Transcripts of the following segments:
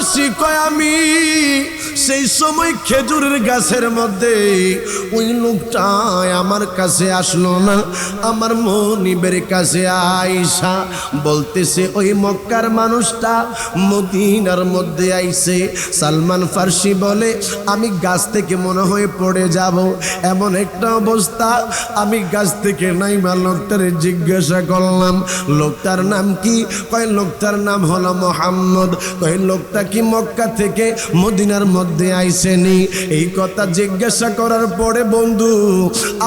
পারছি কয় আমি সেই সময় খেজুরের গাছের মধ্যে ওই লোকটা আমার কাছে আসলো না। আমার মনিবের কাছে আইসা বলতেছে, ওই মক্কার মানুষটা মদিনার মধ্যে আইছে। সালমান ফার্সি বলে, আমি গাছ থেকে মনে হয় পড়ে যাব। এমন একটা অবস্থা। আমি গাছ থেকে নাইমা লোকটার জিজ্ঞাসা করলাম, লোকটার নাম কি? কয়, লোকটার নাম হলো মোহাম্মদ। কয়, লোকটা কি মক্কা থেকে মদিনার মধ্যে আইসেনি। এই কথা জিজ্ঞাসা করার পরে বন্ধু,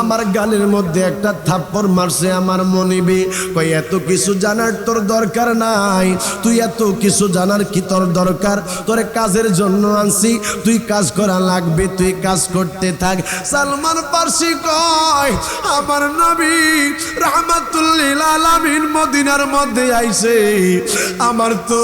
আমার গালের মধ্যে একটা থাপ্পড় মারছে আমার মনিবে। কয়, এত কিছু জানার তোর দরকার নাই। তুই এত কিছু জানার কি তোর দরকার? তোরে কাজের জন্য আনছি। তুই কাজ করা লাগবে, তুই কাজ করতে থাক। সালমান পার্সি কয়, আমার নবী রহমাতুল্লিল মদিনার মধ্যে আইছে। আমার তো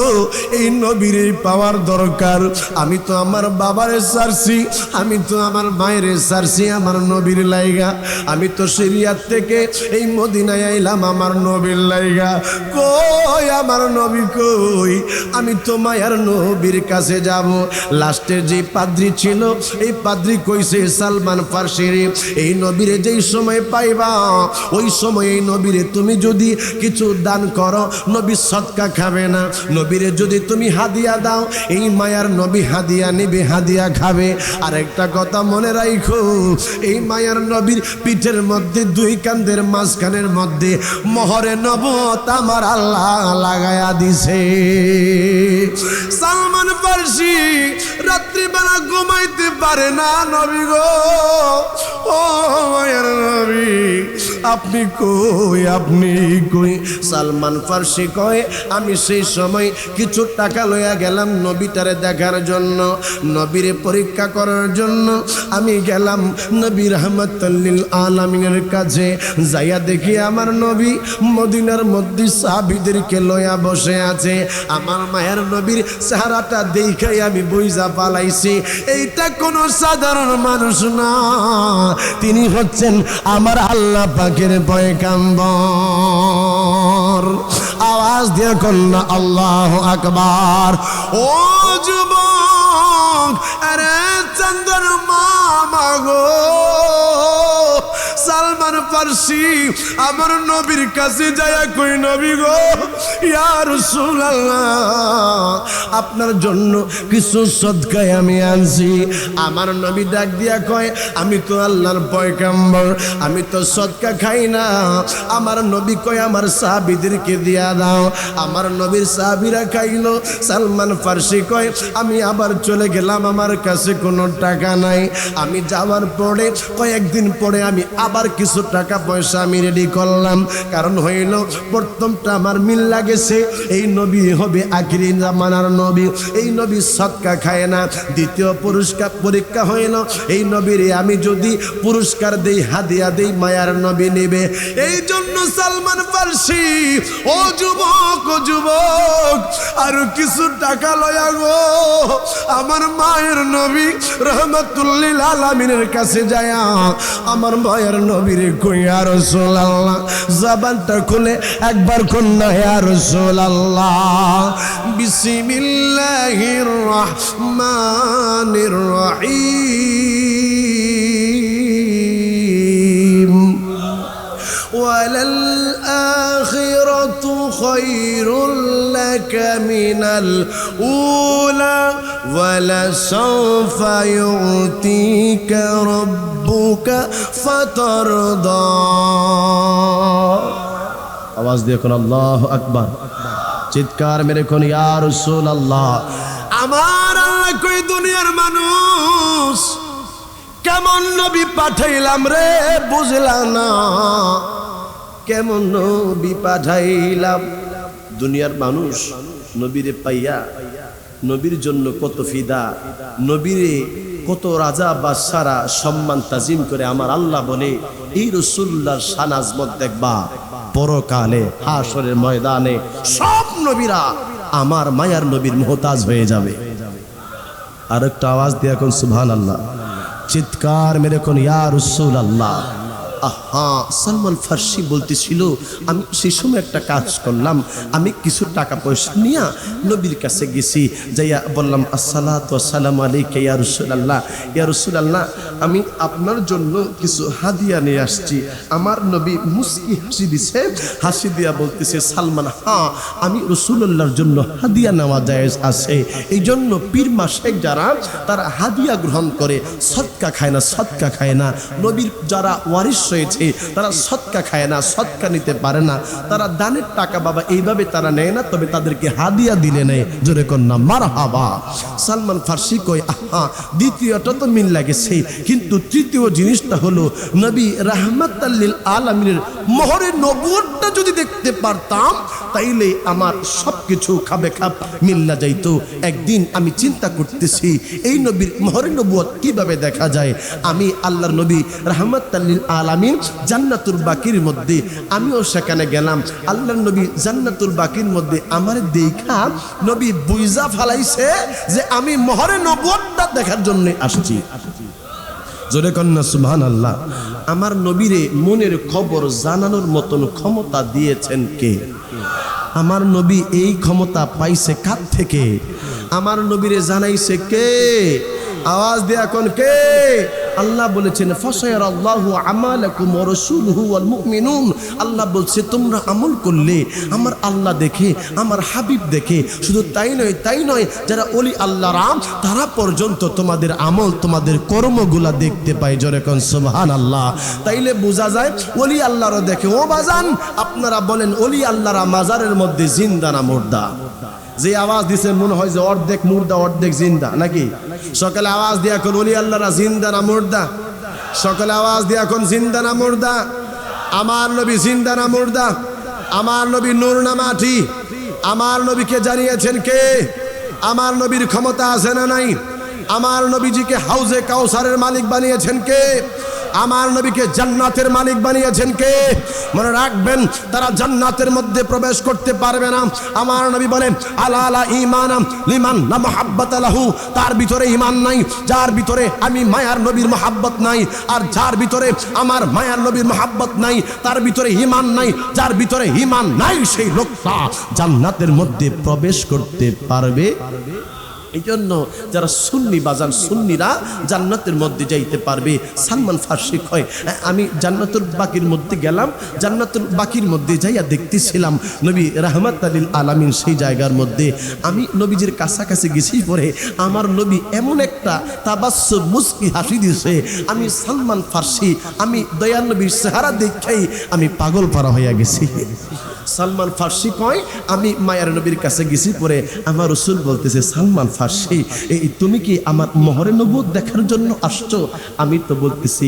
এই নবীর পাওয়ার দরকার। আমি তো আমার বাবারে সারছি, আমি তো আমার মায়ের সারছি, আমার নবীর লাইগা। আমি তো সিরিয়ার থেকে এই মদিনায় আইলাম, আমার নবীর লাইগা। কই আমার নবী কই? আমি তো মায়ার নবীর কাছে যাব। লাস্টের যে পাদ্রি ছিল, এই পাদ্রি কইছে সালমান ফার্সির এই নবীরে যেই সময় পাইবা, ওই সময় এই নবীরে তুমি যদি কিছু দান করো, নবী সৎকা খাবে না। নবীরে যদি তুমি হাদিয়া দাও, এই মায়ার নবী হাদিয়া নিবে নেবে হাদিয়া খাবে। আর একটা কথা মনে রাখো এই মায়ার নবীর পিঠের মধ্যে, দুই কান্দের মাঝখানের মধ্যে মহরে নবত আমার আল্লাহ লাগায়া দিছে। সালমান ফার্সি রাত্রিবেলা ঘুমাইতে পারে না নবী গো। ও মায়ার নবী আপনি কই আপনি কই? সালমান ফার্সি কয়, আমি সেই সময় কিছু টাকা লইয়া গেলাম নবীটারে দেখার জন্য, নবীরে পরীক্ষা করার জন্য। আমি গেলাম নবী রহমতুল্লিল আলমিনের কাছে, যাইয়া দেখি আমার নবী মদিনার মধ্যে সাহাবিদেরকে লইয়া বসে আছে। আমার মায়ের নবীর চেহারাটা দেখাই আমি বুঝা পালাইছি। এইটা কোনো সাধারণ মানুষ না। তিনি হচ্ছেন আমার আল্লাহ পাকের পয়কাম্বর আওয়াজ দিয়ে কন্যা আল্লাহ আকবার। ও যুবক আরে চন্দন মামা গো। ফার্সি। আমার নবীর কাছে যায়া কই, নবী গো, ইয়া রাসূলুল্লাহ, আপনার জন্য কিছু সদকায় আমি আনছি। আমার নবী ডাক দিয়া কয়, আমি তো আল্লাহর পয়গাম্বর, আমি তো সদকা খাই না। আমার নবী কয়, আমার সাহাবীদেরকে দিয়া দাও। আমার নবীর সাহাবীরা খাইলো। সালমান ফার্সি কয়, আমি আবার চলে গেলাম, আমার কাছে কোনো টাকা নাই। আমি যাওয়ার পরে, কয়েকদিন পরে আমি আবার কিছু টাকা পয়সা আমি রেডি করলাম। কারণ হইল, প্রথমটা আমার মিল লাগেছে। এই নবী হবে আখিরি জামানার নবী। এই নবী সৎকা খায় না। দ্বিতীয় পুরস্কার পরীক্ষা হইল। এই নবীর আমি যদি পুরস্কার দেই, হাদিয়া দেই, মায়ার নবী নেবে। এই জন্য সালমান ফার্সি, ও যুবক ও যুবক, আরও কিছু টাকা লয়া গো। আমার মায়ের নবী রহমতুল্লিল আলামিনের কাছে যায়, আমার মায়ের নবীর কইয়া রসোল্লাহ জবানটা খুলে একবার কন্যা ইয়া রসোল্লাহ বিসমিল্লাহির রহমানির রহিম وللآخرة خير لك من الأولى ولسوف يعطيك ربك فترضى আওয়াজ দিয়ে কোন আল্লাহ আকবার চিৎকার মেরে কোন ইয়া রাসূলুল্লাহ আমার আল্লাহ কই দুনিয়ার মানুষ কেমন নবী পাঠাইলাম রে বুঝলাম না কেমন নবী পাঠাইলাম দুনিয়ার মানুষ নবীরে পাইয়া নবীর জন্য কত ফিদা নবীরে কত রাজা বাদশারা সম্মান তাজিম করে আমার আল্লাহ বলে এই রসুল্লার সানাজমত দেখবা, পরকালে হাসরের ময়দানে সব নবীরা আমার মায়ার নবীর মোহতাজ হয়ে যাবে। আর একটা আওয়াজ দিয়ে এখন সুবহান আল্লাহ চিৎকার মেরে কোন ইয়া রসুল আল্লাহ আহা, সালমান ফার্সি বলতেছিল, আমি সেই সময় একটা কাজ করলাম, আমি কিছু টাকা পয়সা নিয়ে নবীর কাছে গেছি, যাইয়া বললাম আসসালামু আলাইকা ইয়া রাসূলুল্লাহ ইয়া রাসূলুল্লাহ, আমি আপনার জন্য কিছু হাদিয়া নিয়ে আসছি। আমার নবী মুস্কি হাসি দিছে, হাসি দিয়া বলতেছে, সালমান হ্যাঁ আমি রসুল্লাহর জন্য হাদিয়া নেওয়া যায় আছে এই জন্য পীর মাসে যারা তারা হাদিয়া গ্রহণ করে সৎকা খায় না সৎকা খায় না। নবীর যারা ওয়ারিস রয়েছে তারা সৎকা খায় না, সৎকা নিতে পারে না। তারা দানের টাকা বাবা এইভাবে তারা নেয় না, তবে তাদেরকে হাদিয়া দিলে নেয়। জোরে কন্যা মার হাবা সালমান ফার্সি কই আহা, দ্বিতীয়টা তো মিল লাগেছে। কিন্তু তৃতীয় জিনিসটা হলো, নবী রাহমাতাল্লিল আলমিনের মোহরের নবুয়টা যদি দেখতে পারতাম তাইলে আমার সব কিছু খাবে খাপ মিল্লা যাইতো। একদিন আমি চিন্তা করতেছি, এই নবীর মোহরের নবুয়ত কীভাবে দেখা যায়? আমি আল্লাহর নবী রাহমাতাল্লিল আলামিন জান্নাতুল বাকির মধ্যে। আমিও সেখানে গেলাম। আল্লাহর নবী জান্নাতুল বাকির মধ্যে আমার দেখা নবী বুইজা ফালাইছে যে আমি মহরে নবুয়তটা দেখার জন্য আসছি। জোরে কন্যা সুবহান আল্লাহ আমার নবীরে মনের খবর জানানোর মতন ক্ষমতা দিয়েছেন কে? আমার নবী এই ক্ষমতা পাইছে কার থেকে? আমার নবীরে জানাইছে কে? আওয়াজ দেয়া কোন কে? আল্লাহ বলেছেন, ফসায়ার আল্লাহ আমালাকুম রাসূলুহু ওয়াল মুমিনুন। আল্লাহ বলছে, তোমরা আমল করলে, আমার আল্লাহ দেখে, আমার হাবিব দেখে, শুধু তাই নয় তাই নয়, যারা অলি আল্লাহ রাম তারা পর্যন্ত তোমাদের আমল, তোমাদের কর্মগুলা দেখতে পায়। কোন সুবহান আল্লাহ তাইলে বোঝা যায় অলি আল্লাহরও দেখে। ও বাজান, আপনারা বলেন অলি আল্লাহরা মাজারের মধ্যে জিন্দা না মুর্দা? যে আওয়াজ দিছে, মনে হয় যে অর্ধেক মুর্দা, অর্ধেক জিন্দা, নাকি? সকালে আওয়াজ দিয়া কোন অলি আল্লাহরা জিন্দা, না মুর্দা? সকালে আওয়াজ দিয়া কোন, জিন্দা, না মুর্দা? আমার নবী জিন্দা, না মুর্দা? আমার নবী নূর, না মাটি? আমার নবীকে জানিয়েছেন কে? আমার নবীর ক্ষমতা আছে না নাই? আমার নবীজিকে হাউজে কাউসারের মালিক বানিয়েছেন কে? আমার নবীকে জান্নাতের মালিক বানিয়েছেন কে? মনে রাখবেন, তারা জান্নাতের মধ্যে প্রবেশ করতে পারবে না। আমার নবী বলেন, আলা আলা লিমান না মোহাব্বত আলাহু তার ভিতরে ইমান নাই, যার ভিতরে আমি মায়ার নবীর মোহাব্বত নাই, আর যার ভিতরে আমার মায়ার নবীর মোহাব্বত নাই, তার ভিতরে ইমান নাই, যার ভিতরে ইমান নাই, সেই লোকটা জান্নাতের মধ্যে প্রবেশ করতে পারবে এই জন্য যারা সুন্নি বাজান সুন্নিরা জান্নাতের মধ্যে যাইতে পারবে। সালমান ফার্সি কয়, আমি জান্নাতুল বাকির মধ্যে গেলাম, জান্নাতুল বাকির মধ্যে যাইয়া দেখতেছিলাম নবী রাহমাত আলীল আলামিন সেই জায়গার মধ্যে। আমি নবীজির কাছাকাছি গেছি পরে আমার নবী এমন একটা তাবাস্য মুস্কি হাসি দিছে, আমি সালমান ফার্সি, আমি দয়াল নবীর চেহারা দেখেই, আমি পাগল পারা হইয়া গেছি। সালমান ফার্সি কয়, আমি মায়ার নবীর কাছে গেছি পরে আমার রসুল বলতেছে, সালমান ফার্সি এই তুমি কি আমার মহরে নবুদ দেখার জন্য আসছো? আমি তো বলতেছি,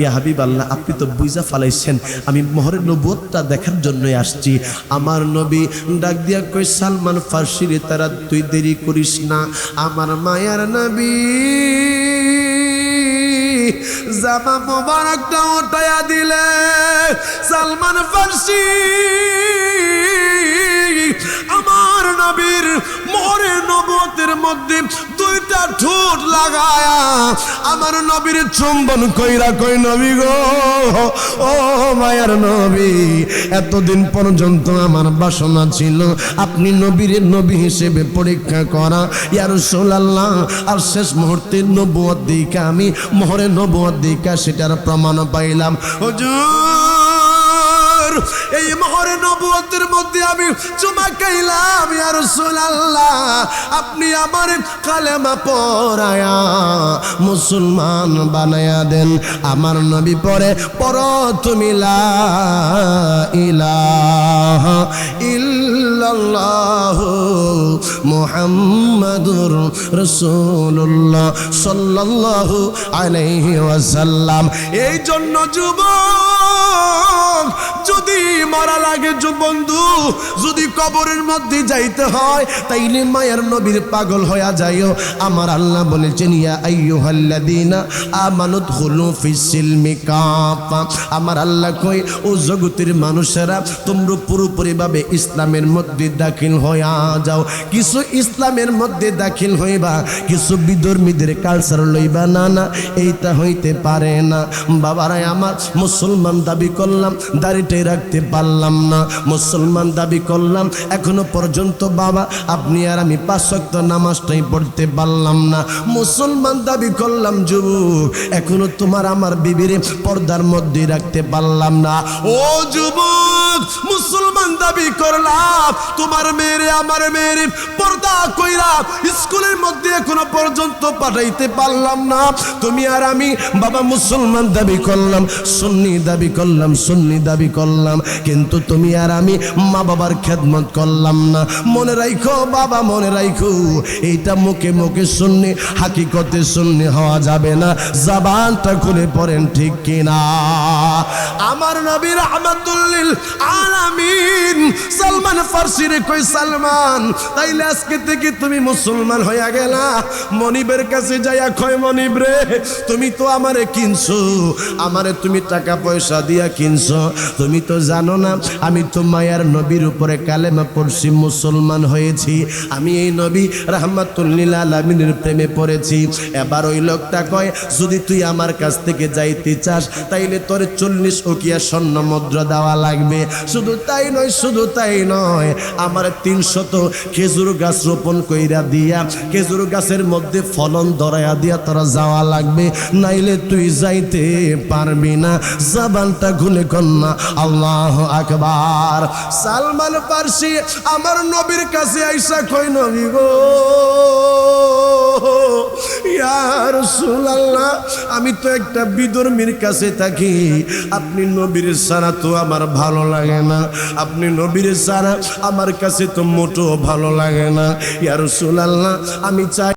ইয়া হাবিব আল্লাহ আপনি তো বুঝা ফালাইছেন। আমি মহরে নবুদটা দেখার জন্যই আসছি। আমার নবী ডাক দিয়া কই সালমান তারা, তুই দেরি করিস না। আমার মায়ার নবী, জামা মোবারকটা উঠাইয়া দিলে। সালমান ফার্সি, আমার নবীর মধ্যে দুইটা ঠোঁট লাগায়া আমার নবীর চুম্বন কইরা কই, নবী গো, ও মায়ার নবী, এতদিন পর্যন্ত আমার বাসনা ছিল আপনি নবীর নবী হিসেবে পরীক্ষা করা। ইয়ার সোলাল্লাহ আর শেষ মুহূর্তে নবুয় দিকে আমি মোহরে নবুয় দিকে সেটার প্রমাণ পাইলাম। হুজুর এই মোহরে নবুয়তের মধ্যে আমি চুমা খাইলাম, ইয়া রাসূলুল্লাহ, আপনি আমার কালেমা পড়ায়া মুসলমান বানায়া দেন। আমার নবী পরে পর তুমি লা ইলাহা ইল্লাল্লাহ মুহাম্মাদুর রাসূলুল্লাহ সাল্লাল্লাহু আলাইহি ওয়াসাল্লাম। এই জন্য যুবক যদি মারা লাগে বন্ধু, যদি কবরের মধ্যে যাইতে হয়, তাইলে মায়ের নবীর পাগল হইয়া যাইও। আমার আল্লাহ বলেছেন, ইয়া আইয়ুহাল্লাযীনা আমানুত খুলু ফিসিলমি কাফা। আমার আল্লাহ কই ও জগতের মানুষেরা, তোমরা পুরোপুরিভাবে ইসলামের মধ্যে দাখিল হইয়া যাও। কিছু ইসলামের মধ্যে দাখিল হইবা, কিছু বিধর্মীদের কালচার লইবা না না, এইটা হইতে পারে না। বাবারাই আমার মুসলমান দাবি করলাম দাড়িটাই রাখতে পারলাম না। মুসলমান দাবি করলাম, এখনও পর্যন্ত বাবা, আপনি আর আমি পাঁচ শক্ত নামাজটাই পড়তে পারলাম না। মুসলমান দাবি করলাম, যুবক, এখনও তোমার আমার বিবির পর্দার মধ্যে রাখতে পারলাম না। ও যুবক, মুসলমান দাবি করলাম, তোমার মেয়েরে, আমার মেয়েরে পর্দা কইরা স্কুলের মধ্যে এখনও পর্যন্ত পাঠাইতে পারলাম না। তুমি আর আমি বাবা, মুসলমান দাবি করলাম, সুন্নি দাবি করলাম, সুন্নি দাবি করলাম, কিন্তু তুমি আর আমি মা বাবার খেদমত করলাম না। মনে রাখো বাবা, মনে রাখো এইটা মুখে মুখে শুননি হাকিকতে শুননি হওয়া যাবে না। জাবানটা খুলে পড়েন ঠিক কিনা। আমার নবীর রহমাতুল্লিল আলামিন সালমান ফার্সি কই, সালমান? তাইলে আজকে থেকে তুমি মুসলমান হইয়া গেলা। মনিবের কাছে যাইয়া কয়, মনিব রে, তুমি তো আমারে কিনছো। আমারে তুমি টাকা পয়সা দিয়া কিনছো। তুমি তো জানো না, আমি তো মায়ার নবীর উপরে কালেমা পড়ছি, মুসলমান হয়েছি। আমি এই নবী রহমাতুল্লিল আলমিনের প্রেমে পড়েছি। এবার ওই লোকটা কয়, যদি তুই আমার কাছ থেকে যাইতে চাস, তাইলে তোর চল্লিশ ওকিয়া স্বর্ণ মুদ্রা দেওয়া লাগবে। শুধু তাই নয়, শুধু তাই নয় আমার তিনশত খেজুর গাছ রোপণ কইরা দিয়া, খেজুর গাছের মধ্যে ফলন ধরাইয়া দিয়া তোরা যাওয়া লাগবে। নাইলে তুই যাইতে পারবি না। জাবানটা খুলে কন্যা, আল্লাহ আকবার। সালমান পার্সি, আমার নবীর কাছে আইসা কই নবী গো ইয়া রাসূলুল্লাহ, আমি তো একটা বিদর্মীর কাছে থাকি। আপনি নবীর সারা তো আমার ভালো লাগে না। আপনি নবীর সারা আমার কাছে তো মোটো ভালো লাগে না। ইয়ার সুলাল্লাহ আমি চাই